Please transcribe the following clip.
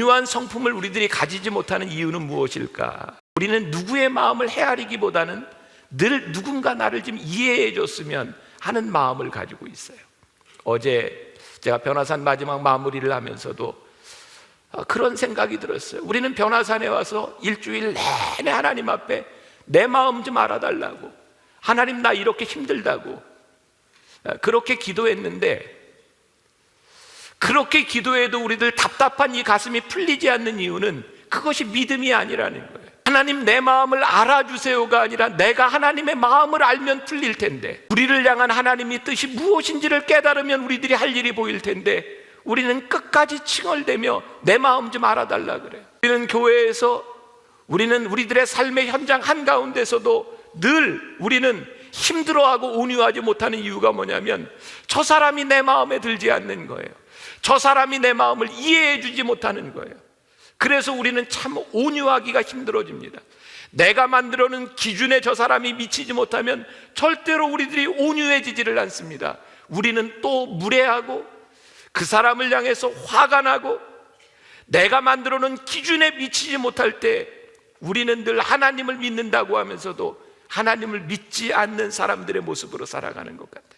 온유한 성품을 우리들이 가지지 못하는 이유는 무엇일까? 우리는 누구의 마음을 헤아리기보다는 늘 누군가 나를 좀 이해해 줬으면 하는 마음을 가지고 있어요. 어제 제가 변화산 마지막 마무리를 하면서도 아, 그런 생각이 들었어요. 우리는 변화산에 와서 일주일 내내 하나님 앞에 내 마음 좀 알아달라고. 하나님 나 이렇게 힘들다고. 아, 그렇게 기도했는데 그렇게 기도해도 우리들 답답한 이 가슴이 풀리지 않는 이유는 그것이 믿음이 아니라는 거예요. 하나님 내 마음을 알아주세요가 아니라 내가 하나님의 마음을 알면 풀릴 텐데 우리를 향한 하나님의 뜻이 무엇인지를 깨달으면 우리들이 할 일이 보일 텐데 우리는 끝까지 칭얼대며 내 마음 좀 알아달라 그래요. 우리는 교회에서 우리는 우리들의 삶의 현장 한가운데서도 늘 우리는 힘들어하고 온유하지 못하는 이유가 뭐냐면 저 사람이 내 마음에 들지 않는 거예요. 저 사람이 내 마음을 이해해 주지 못하는 거예요. 그래서 우리는 참 온유하기가 힘들어집니다. 내가 만들어 놓은 기준에 저 사람이 미치지 못하면 절대로 우리들이 온유해지지를 않습니다. 우리는 또 무례하고 그 사람을 향해서 화가 나고 내가 만들어 놓은 기준에 미치지 못할 때 우리는 늘 하나님을 믿는다고 하면서도 하나님을 믿지 않는 사람들의 모습으로 살아가는 것 같아요.